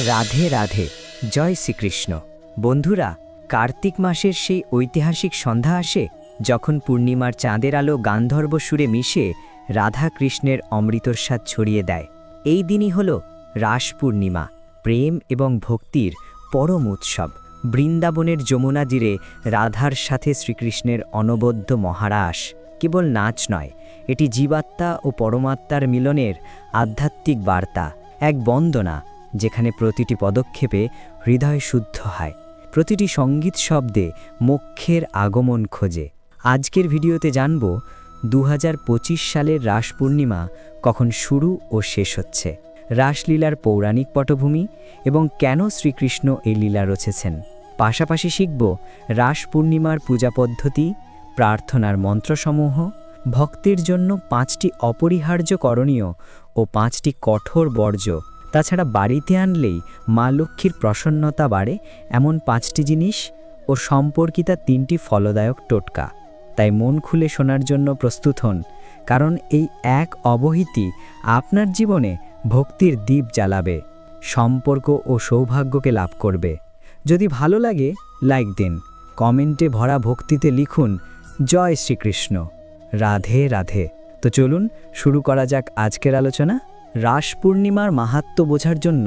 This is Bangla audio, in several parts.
রাধে রাধে, জয় শ্রীকৃষ্ণ। বন্ধুরা, কার্তিক মাসের সেই ঐতিহাসিক সন্ধ্যা আসে যখন পূর্ণিমার চাঁদের আলো গান্ধর্ব সুরে মিশে রাধা কৃষ্ণের অমৃতস্বাদ ছড়িয়ে দেয়। এই দিনই হল রাস পূর্ণিমা, প্রেম এবং ভক্তির পরম উৎসব। বৃন্দাবনের যমুনা তীরে রাধার সাথে শ্রীকৃষ্ণের অনবদ্য মহারাস। কেবল নাচ নয়, এটি জীবাত্মা ও পরমাত্মার মিলনের আধ্যাত্মিক বার্তা, এক বন্দনা। যেখানে প্রতিটি পদক্ষেপে হৃদয় শুদ্ধ হয়। প্রতিটি সংগীত শব্দে মোক্ষের আগমন খোঁজে। আজকের ভিডিওতে জানব দু হাজার পঁচিশ সালের রাস পূর্ণিমা কখন শুরু ও শেষ হচ্ছে। রাসলীলার পৌরাণিক পটভূমি এবং কেন শ্রীকৃষ্ণ এই লীলা রচেছেন। পাশাপাশি শিখব, রাস পূর্ণিমার পূজা পদ্ধতি, প্রার্থনার মন্ত্রসমূহ, ভক্তির জন্য পাঁচটি অপরিহার্য করণীয় ও পাঁচটি কঠোর বর্জ্য তাছাড়া বাড়িতে আনলেই মা লক্ষ্মীর প্রসন্নতা বাড়ে, এমন পাঁচটি জিনিস ও সম্পর্কিতা তিনটি ফলদায়ক টোটকা। তাই মন খুলে শোনার জন্য প্রস্তুত হন, কারণ এই এক অবহিতি আপনার জীবনে ভক্তির দ্বীপ জ্বালাবে, সম্পর্ক ও সৌভাগ্যকে লাভ করবে। যদি ভালো লাগে, লাইক দিন, কমেন্টে ভরা ভক্তিতে লিখুন, জয় শ্রীকৃষ্ণ। রাধে রাধে। তো চলুন, শুরু করা যাক আজকের আলোচনা। রাস পূর্ণিমার মাহাত্ম্য বোঝার জন্য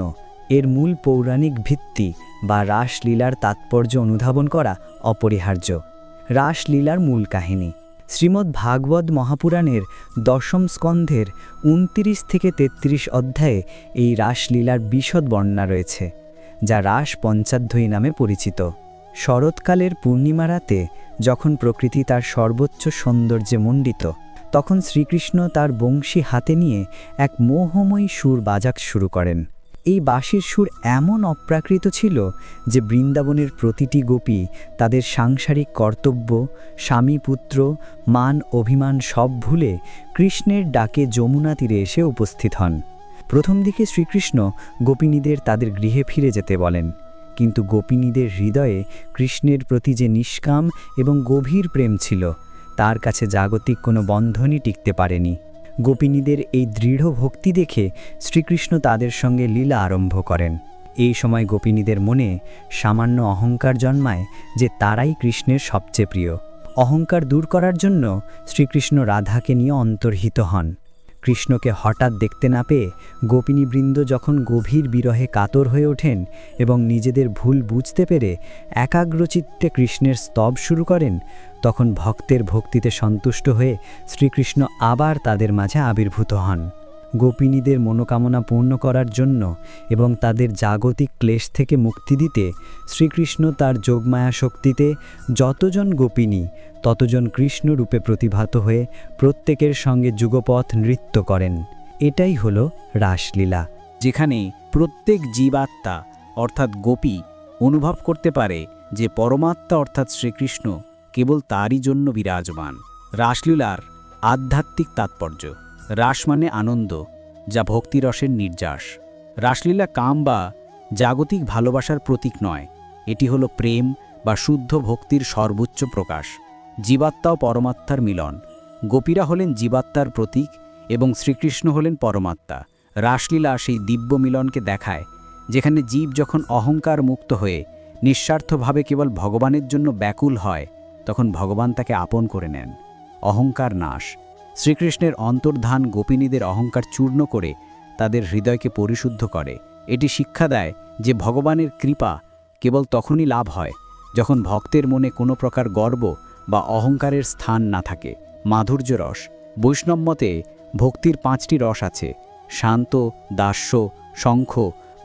এর মূল পৌরাণিক ভিত্তি বা রাসলীলার তাৎপর্য অনুধাবন করা অপরিহার্য। রাসলীলার মূল কাহিনী। শ্রীমদ্ ভাগবত মহাপুরাণের দশম স্কন্ধের উনতিরিশ থেকে ৩৩ অধ্যায়ে এই রাসলীলার বিশদ বর্ণনা রয়েছে, যা রাস পঞ্চাধ্বয়ী নামে পরিচিত। শরৎকালের পূর্ণিমা রাতে যখন প্রকৃতি তার সর্বোচ্চ সৌন্দর্যে মণ্ডিত তখন শ্রীকৃষ্ণ তার বংশী হাতে নিয়ে এক মোহময়ী সুর বাজাক শুরু করেন। এই বাঁশির সুর এমন অপ্রাকৃত ছিল যে বৃন্দাবনের প্রতিটি গোপী তাদের সাংসারিক কর্তব্য স্বামী পুত্র মান, অভিমান সব ভুলে কৃষ্ণের ডাকে যমুনা তীরে এসে উপস্থিত হন। প্রথম দিকে শ্রীকৃষ্ণ গোপিনীদের তাদের গৃহে ফিরে যেতে বলেন, কিন্তু গোপিনীদের হৃদয়ে কৃষ্ণের প্রতি যে নিষ্কাম এবং গভীর প্রেম ছিল তার কাছে জাগতিক কোনো বন্ধনই টিকতে পারেনি। গোপিনীদের এই দৃঢ় ভক্তি দেখে শ্রীকৃষ্ণ তাদের সঙ্গে লীলা আরম্ভ করেন। এই সময় গোপিনীদের মনে সামান্য অহংকার জন্মায় যে তারাই কৃষ্ণের সবচেয়ে প্রিয়। অহংকার দূর করার জন্য শ্রীকৃষ্ণ রাধাকে নিয়ে অন্তর্হিত হন। কৃষ্ণকে হঠাৎ দেখতে না পেয়ে গোপিনীবৃন্দ যখন গভীর বিরহে কাতর হয়ে ওঠেন এবং নিজেদের ভুল বুঝতে পেরে একাগ্রচিত্তে কৃষ্ণের স্তব শুরু করেন, তখন ভক্তের ভক্তিতে সন্তুষ্ট হয়ে শ্রীকৃষ্ণ আবার তাদের মাঝে আবির্ভূত হন। গোপিনীদের মনোকামনা পূর্ণ করার জন্য এবং তাদের জাগতিক ক্লেশ থেকে মুক্তি দিতে শ্রীকৃষ্ণ তার যোগমায়া শক্তিতে যতজন গোপিনী, ততজন কৃষ্ণ রূপে প্রতিভাত হয়ে প্রত্যেকের সঙ্গে যুগপথ নৃত্য করেন। এটাই হল রাসলীলা। যেখানে প্রত্যেক জীবাত্মা, অর্থাৎ গোপী, অনুভব করতে পারে যে পরমাত্মা, অর্থাৎ শ্রীকৃষ্ণ, কেবল তারই জন্য বিরাজমান। রাসলীলার আধ্যাত্মিক তাৎপর্য। রাস মানে আনন্দ, যা ভক্তিরসের নির্যাস। রাসলীলা কাম বা জাগতিক ভালোবাসার প্রতীক নয়, এটি হলো প্রেম বা শুদ্ধ ভক্তির সর্বোচ্চ প্রকাশ জীবাত্মা ও পরমাত্মার মিলন। গোপীরা হলেন জীবাত্মার প্রতীক এবং শ্রীকৃষ্ণ হলেন পরমাত্মা। রাসলীলা সেই দিব্য মিলনকে দেখায়, যেখানে জীব যখন অহংকার মুক্ত হয়ে নিঃস্বার্থভাবে কেবল ভগবানের জন্য ব্যাকুল হয়, তখন ভগবান তাকে আপন করে নেন। অহংকার নাশ। শ্রীকৃষ্ণের অন্তর্ধান গোপিনীদের অহংকার চূর্ণ করে তাদের হৃদয়কে পরিশুদ্ধ করে। এটি শিক্ষা দেয় যে ভগবানের কৃপা কেবল তখনই লাভ হয় যখন ভক্তের মনে কোনো প্রকার গর্ব বা অহংকারের স্থান না থাকে। মাধুর্য রস। বৈষ্ণব মতে ভক্তির পাঁচটি রস আছে। শান্ত, দাস্য, শঙ্খ,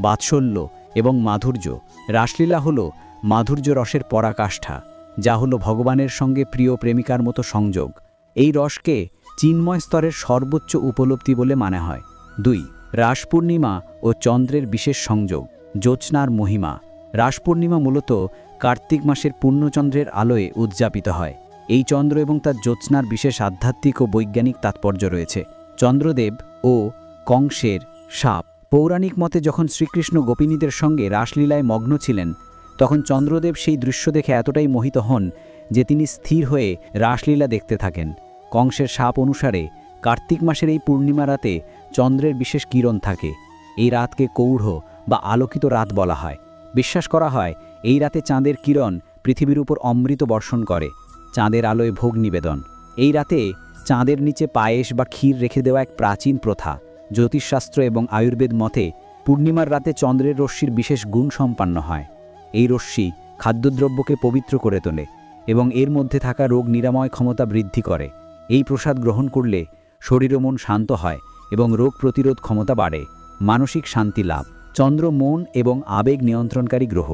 বাৎসল্য এবং মাধুর্য। রাসলীলা হল মাধুর্য রসের পরাকাষ্ঠা, যা হলো ভগবানের সঙ্গে প্রিয় প্রেমিকার মতো সংযোগ। এই রসকে চিন্ময় স্তরের সর্বোচ্চ উপলব্ধি বলে মানে হয়। দুই রাস পূর্ণিমা ও চন্দ্রের বিশেষ সংযোগ, জ্যোৎস্নার মহিমা। রাস পূর্ণিমা মূলত কার্তিক মাসের পূর্ণচন্দ্রের আলোয় উদযাপিত হয়। এই চন্দ্র এবং তার জ্যোৎস্নার বিশেষ আধ্যাত্মিক ও বৈজ্ঞানিক তাৎপর্য রয়েছে। চন্দ্রদেব ও কংসের সাপ পৌরাণিক মতে যখন শ্রীকৃষ্ণ গোপিনীদের সঙ্গে রাসলীলায় মগ্ন ছিলেন, তখন চন্দ্রদেব সেই দৃশ্য দেখে এতটাই মোহিত হন যে তিনি স্থির হয়ে রাসলীলা দেখতে থাকেন। কংসের সাপ অনুসারে কার্তিক মাসের এই পূর্ণিমা রাতে চন্দ্রের বিশেষ কিরণ থাকে। এই রাতকে কৌঢ় বা আলোকিত রাত বলা হয়। বিশ্বাস করা হয়, এই রাতে চাঁদের কিরণ পৃথিবীর উপর অমৃত বর্ষণ করে, চাঁদের আলোয় ভোগ নিবেদন। এই রাতে চাঁদের নিচে পায়েস বা ক্ষীর রেখে দেওয়া এক প্রাচীন প্রথা। জ্যোতিষশাস্ত্র এবং আয়ুর্বেদ মতে, পূর্ণিমার রাতে চন্দ্রের রশ্মির বিশেষ গুণ সম্পন্ন হয়। এই রশ্মি খাদ্যদ্রব্যকে পবিত্র করে তোলে এবং এর মধ্যে থাকা রোগ নিরাময় ক্ষমতা বৃদ্ধি করে। এই প্রসাদ গ্রহণ করলে শরীর মন শান্ত হয় এবং রোগ প্রতিরোধ ক্ষমতা বাড়ে, মানসিক শান্তি লাভ। চন্দ্র মন এবং আবেগ নিয়ন্ত্রণকারী গ্রহ।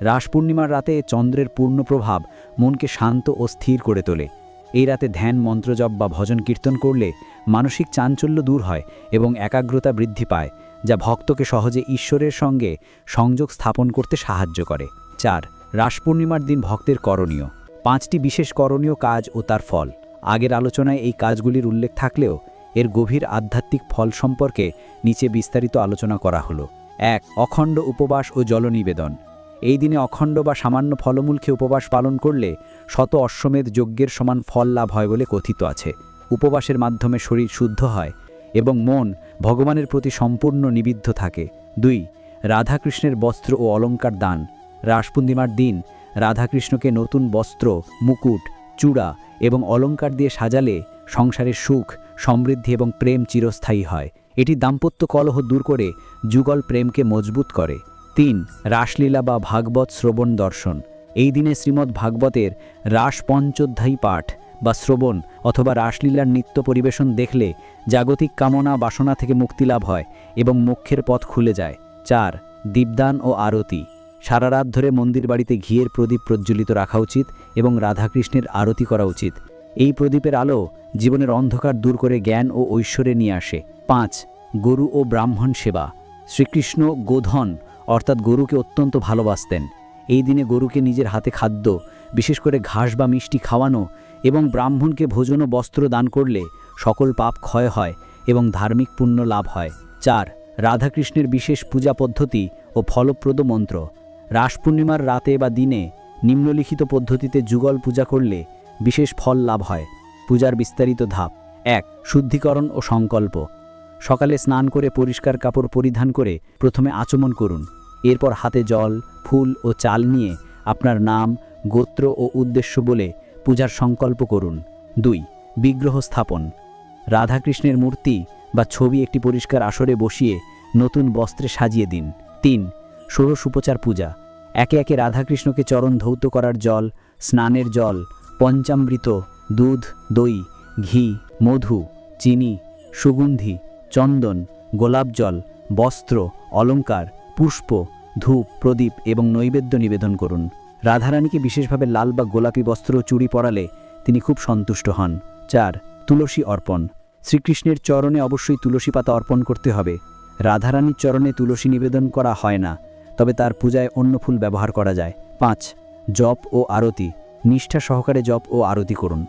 রাস পূর্ণিমার রাতে চন্দ্রের পূর্ণ প্রভাব মনকে শান্ত ও স্থির করে তোলে। এই রাতে ধ্যান, মন্ত্রজপ বা ভজন কীর্তন করলে মানসিক চাঞ্চল্য দূর হয় এবং একাগ্রতা বৃদ্ধি পায়, যা ভক্তকে সহজে ঈশ্বরের সঙ্গে সংযোগ স্থাপন করতে সাহায্য করে। চার, রাস পূর্ণিমার দিন ভক্তের করণীয়। পাঁচটি বিশেষ করণীয় কাজ ও তার ফল। আগের আলোচনায় এই কাজগুলির উল্লেখ থাকলেও এর গভীর আধ্যাত্মিক ফল সম্পর্কে নিচে বিস্তারিত আলোচনা করা হলো। এক, অখণ্ড উপবাস ও জলনিবেদন। এই দিনে অখণ্ড বা সামান্য ফলমূলকে উপবাস পালন করলে শত অশ্বমেধ যজ্ঞের সমান ফল লাভ হয় বলে কথিত আছে। উপবাসের মাধ্যমে শরীর শুদ্ধ হয় এবং মন ভগবানের প্রতি সম্পূর্ণ নিবিদ্ধ থাকে। দুই, রাধাকৃষ্ণের বস্ত্র ও অলঙ্কার দান। রাস পূর্ণিমার দিন রাধাকৃষ্ণকে নতুন বস্ত্র, মুকুট, চূড়া এবং অলঙ্কার দিয়ে সাজালে সংসারের সুখ, সমৃদ্ধি এবং প্রেম চিরস্থায়ী হয়। এটি দাম্পত্য কলহ দূর করে যুগল প্রেমকে মজবুত করে। তিন, রাসলীলা বা ভাগবত শ্রবণ দর্শন। এই দিনে শ্রীমদ্ ভাগবতের রাস পঞ্চোধ্যায়ী পাঠ বা শ্রবণ অথবা রাসলীলার নিত্য পরিবেশন দেখলে জাগতিক কামনা বাসনা থেকে মুক্তি লাভ হয় এবং মোক্ষের পথ খুলে যায়। চার, দীপদান ও আরতি। সারা রাত ধরে মন্দির বাড়িতে ঘিয়ের প্রদীপ প্রজ্বলিত রাখা উচিত এবং রাধাকৃষ্ণের আরতি করা উচিত। এই প্রদীপের আলো জীবনের অন্ধকার দূর করে জ্ঞান ও ঐশ্বরে নিয়ে আসে। পাঁচ, গরু ও ব্রাহ্মণ সেবা। শ্রীকৃষ্ণ গোধন অর্থাৎ গরুকে অত্যন্ত ভালোবাসতেন। এই দিনে গরুকে নিজের হাতে খাদ্য, বিশেষ করে ঘাস বা মিষ্টি খাওয়ানো এবং ব্রাহ্মণকে ভোজন ও বস্ত্র দান করলে সকল পাপ ক্ষয় হয় এবং ধার্মিক পুণ্য লাভ হয়। চার, রাধাকৃষ্ণের বিশেষ পূজা পদ্ধতি ও ফলপ্রদ মন্ত্র। রাস পূর্ণিমার রাতে বা দিনে নিম্নলিখিত পদ্ধতিতে যুগল পূজা করলে বিশেষ ফল লাভ হয়। পূজার বিস্তারিত ধাপ। এক, শুদ্ধিকরণ ও সংকল্প। সকালে স্নান করে পরিষ্কার কাপড় পরিধান করে প্রথমে আচমন করুন। এরপর হাতে জল, ফুল ও চাল নিয়ে আপনার নাম, গোত্র ও উদ্দেশ্য বলে পূজার সংকল্প করুন। দুই, বিগ্রহ স্থাপন। রাধাকৃষ্ণের মূর্তি বা ছবি একটি পরিষ্কার আসরে বসিয়ে নতুন বস্ত্রে সাজিয়ে দিন। তিন ষোড়শ উপচার পূজা। একে একে রাধাকৃষ্ণকে চরণ ধৌত করার জল, স্নানের জল, পঞ্চামৃত, দুধ, দই, ঘি, মধু, চিনি, সুগন্ধি, চন্দন, গোলাপ জল, বস্ত্র অলঙ্কার পুষ্প, ধূপ, প্রদীপ এবং নৈবেদ্য নিবেদন করুন। রাধারানীকে বিশেষভাবে লাল বা গোলাপি বস্ত্র চুড়ি পরালে তিনি খুব সন্তুষ্ট হন। চার, তুলসী অর্পণ। শ্রীকৃষ্ণের চরণে অবশ্যই তুলসী পাতা অর্পণ করতে হবে। রাধারানীর চরণে তুলসী নিবেদন করা হয় না। তবে তার পূজায় অন্য ফুল ব্যবহার করা যায়। পাঁচ, জপ ও আরতি। নিষ্ঠা সহকারে জপ ও আরতি করুন।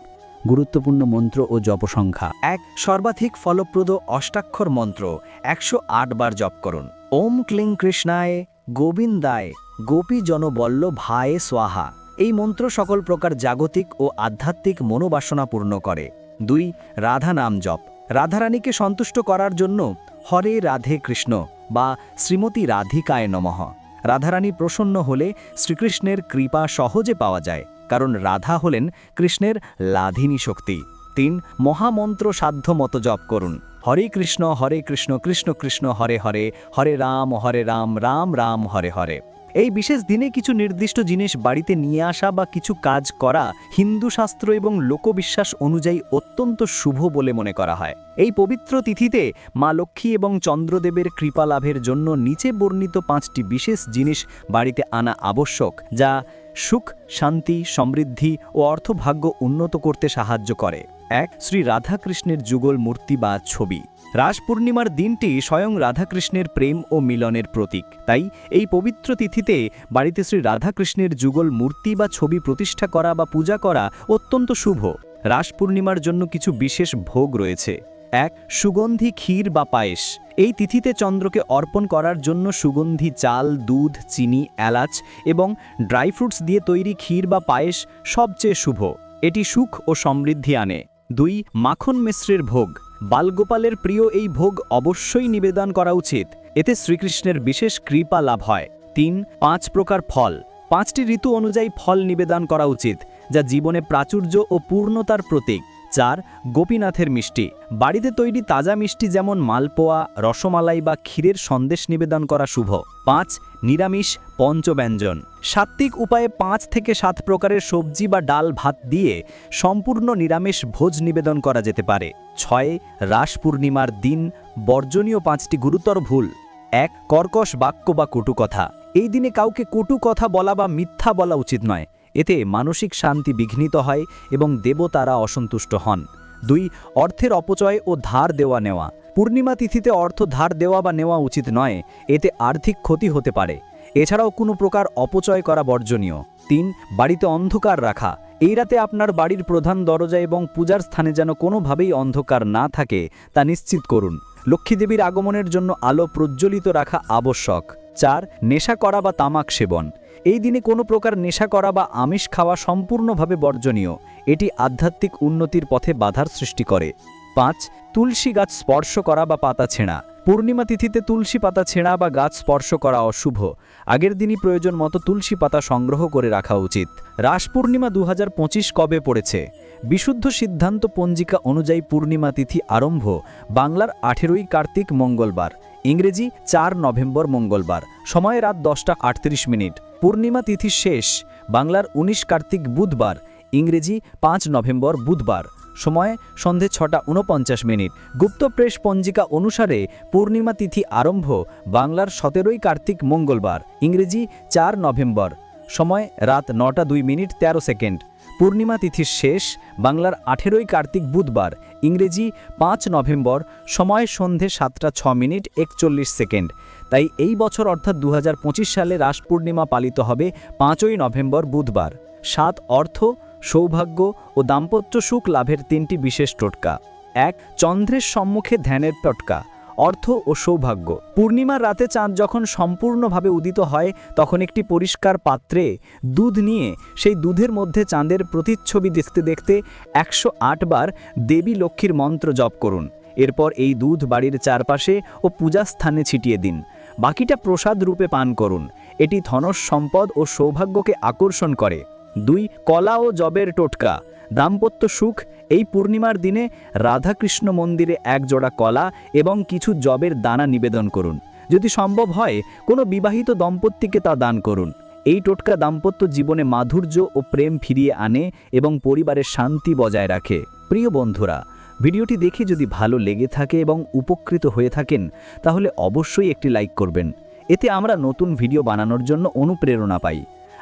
গুরুত্বপূর্ণ মন্ত্র ও জপসংখ্যা। এক, সর্বাধিক ফলপ্রদ অষ্টাক্ষর মন্ত্র। একশো আট বার জপ করুন। ওম ক্লিং কৃষ্ণায় গোবিন্দায় গোপী জনবল্ল ভায়ে সোয়াহা এই মন্ত্র সকল প্রকার জাগতিক ও আধ্যাত্মিক মনোবাসনা পূর্ণ করে। দুই, রাধা নাম জপ। রাধারানীকে সন্তুষ্ট করার জন্য হরে রাধে কৃষ্ণ। বা শ্রীমতী রাধিকায় নমঃ। রাধারানী প্রসন্ন হলে শ্রীকৃষ্ণের কৃপা সহজে পাওয়া যায়, কারণ রাধা হলেন কৃষ্ণের লাধিনী শক্তি। তিন, মহামন্ত্র সাধ্য মতো জপ করুন। হরে কৃষ্ণ হরে কৃষ্ণ কৃষ্ণ কৃষ্ণ, হরে হরে হরে রাম হরে রাম রাম রাম, হরে হরে। এই বিশেষ দিনে কিছু নির্দিষ্ট জিনিস বাড়িতে নিয়ে আসা বা কিছু কাজ করা হিন্দু শাস্ত্র এবং লোকবিশ্বাস অনুযায়ী অত্যন্ত শুভ বলে মনে করা হয়। এই পবিত্র তিথিতে মা লক্ষ্মী এবং চন্দ্রদেবের কৃপা লাভের জন্য নিচে বর্ণিত পাঁচটি বিশেষ জিনিস বাড়িতে আনা আবশ্যক, যা সুখ, শান্তি, সমৃদ্ধি ও অর্থভাগ্য উন্নত করতে সাহায্য করে। এক, শ্রী রাধাকৃষ্ণের যুগল মূর্তি বা ছবি। রাস পূর্ণিমার দিনটি স্বয়ং রাধাকৃষ্ণের প্রেম ও মিলনের প্রতীক। তাই এই পবিত্র তিথিতে বাড়িতে শ্রী রাধাকৃষ্ণের যুগল মূর্তি বা ছবি প্রতিষ্ঠা করা বা পূজা করা অত্যন্ত শুভ। রাস পূর্ণিমার জন্য কিছু বিশেষ ভোগ রয়েছে। এক, সুগন্ধি ক্ষীর বা পায়েস। এই তিথিতে চন্দ্রকে অর্পণ করার জন্য সুগন্ধি চাল, দুধ, চিনি, এলাচ এবং ড্রাই ফ্রুটস দিয়ে তৈরি ক্ষীর বা পায়েস সবচেয়ে শুভ। এটি সুখ ও সমৃদ্ধি আনে। দুই, মাখন মিশ্রের ভোগ। বালগোপালের প্রিয় এই ভোগ অবশ্যই নিবেদন করা উচিত। এতে শ্রীকৃষ্ণের বিশেষ কৃপা লাভ হয়। তিন, পাঁচ প্রকার ফল। পাঁচটি ঋতু অনুযায়ী ফল নিবেদন করা উচিত, যা জীবনে প্রাচুর্য ও পূর্ণতার প্রতীক। চার, গোপীনাথের মিষ্টি। বাড়িতে তৈরি তাজা মিষ্টি যেমন মালপোয়া, রসমালাই বা ক্ষীরের সন্দেশ নিবেদন করা শুভ। পাঁচ, নিরামিষ পঞ্চব্যঞ্জন। সাত্ত্বিক উপায়ে পাঁচ থেকে সাত প্রকারের সবজি বা ডাল ভাত দিয়ে সম্পূর্ণ নিরামিষ ভোজ নিবেদন করা যেতে পারে। ছয়, রাস পূর্ণিমার দিন বর্জনীয় পাঁচটি গুরুতর ভুল। এক, কর্কশ বাক্য বা কটু কথা। এই দিনে কাউকে কটু কথা বলা বা মিথ্যা বলা উচিত নয়। এতে মানসিক শান্তি বিঘ্নিত হয় এবং দেবতারা অসন্তুষ্ট হন। দুই, অর্থের অপচয় ও ধার দেওয়া নেওয়া। পূর্ণিমা তিথিতে অর্থ ধার দেওয়া বা নেওয়া উচিত নয়, এতে আর্থিক ক্ষতি হতে পারে। এছাড়াও কোনো প্রকার অপচয় করা বর্জনীয়। তিন, বাড়িতে অন্ধকার রাখা। এই রাতে আপনার বাড়ির প্রধান দরজা এবং পূজার স্থানে যেন কোনোভাবেই অন্ধকার না থাকে, তা নিশ্চিত করুন। লক্ষ্মীদেবীর আগমনের জন্য আলো প্রজ্জ্বলিত রাখা আবশ্যক। চার, নেশা করা বা তামাক সেবন। এই দিনে কোনো প্রকার নেশা করা বা আমিষ খাওয়া সম্পূর্ণভাবে বর্জনীয়। এটি আধ্যাত্মিক উন্নতির পথে বাধার সৃষ্টি করে। পাঁচ, তুলসী গাছ স্পর্শ করা বা পাতা ছেঁড়া। পূর্ণিমা তিথিতে তুলসী পাতা ছেঁড়া বা গাছ স্পর্শ করা অশুভ। আগের দিনই প্রয়োজন মতো তুলসী পাতা সংগ্রহ করে রাখা উচিত। রাস পূর্ণিমা দু হাজার পঁচিশ কবে পড়েছে? বিশুদ্ধ সিদ্ধান্ত পঞ্জিকা অনুযায়ী পূর্ণিমা তিথি আরম্ভ বাংলার আঠেরোই কার্তিক মঙ্গলবার। ইংরেজি চার নভেম্বর মঙ্গলবার। সময় রাত দশটা আটত্রিশ মিনিট। পূর্ণিমা তিথি শেষ, বাংলার ১৯ কার্তিক বুধবার, ইংরেজি পাঁচ নভেম্বর বুধবার। সময় সন্ধে ছটা উনপঞ্চাশ মিনিট। গুপ্ত প্রেস পঞ্জিকা অনুসারে পূর্ণিমা তিথি আরম্ভ বাংলার সতেরোই কার্তিক মঙ্গলবার, ইংরেজি চার নভেম্বর। সময় রাত নটা দুই মিনিট ১৩ সেকেন্ড। পূর্ণিমা তিথির শেষ, বাংলার আঠেরোই কার্তিক বুধবার, ইংরেজি পাঁচ নভেম্বর, সময় সন্ধে সাতটা ছ মিনিট একচল্লিশ সেকেন্ড। তাই এই বছর অর্থাৎ দু হাজার পঁচিশ সালে রাস পূর্ণিমা পালিত হবে পাঁচই নভেম্বর বুধবার। সাত অর্থ, সৌভাগ্য ও দাম্পত্য সুখ লাভের তিনটি বিশেষ টোটকা। এক, চন্দ্রের সম্মুখে ধ্যানের টটকা। অর্থ ও সৌভাগ্য। পূর্ণিমার রাতে চাঁদ যখন সম্পূর্ণভাবে উদিত হয়, তখন একটি পরিষ্কার পাত্রে দুধ নিয়ে সেই দুধের মধ্যে চাঁদের প্রতিচ্ছবি দেখতে দেখতে একশো বার দেবী লক্ষ্মীর মন্ত্র জপ করুন। এরপর এই দুধ বাড়ির চারপাশে ও পূজাস্থানে ছিটিয়ে দিন। বাকিটা প্রসাদ রূপে পান করুন। এটি ধনস সম্পদ ও সৌভাগ্যকে আকর্ষণ করে। দুই, কলা ও জবের টোটকা। দাম্পত্য সুখ এই পূর্ণিমার দিনে রাধাকৃষ্ণ মন্দিরে এক জোড়া কলা এবং কিছু জবের দানা নিবেদন করুন। যদি সম্ভব হয়, কোনো বিবাহিত দম্পতিকে তা দান করুন। এই টোটকা দাম্পত্য জীবনে মাধুর্য ও প্রেম ফিরিয়ে আনে এবং পরিবারের শান্তি বজায় রাখে। প্রিয় বন্ধুরা, ভিডিওটি দেখে যদি ভালো লেগে থাকে এবং উপকৃত হয়ে থাকেন, তাহলে অবশ্যই একটি লাইক করবেন। এতে আমরা নতুন ভিডিও বানানোর জন্য অনুপ্রেরণা পাই।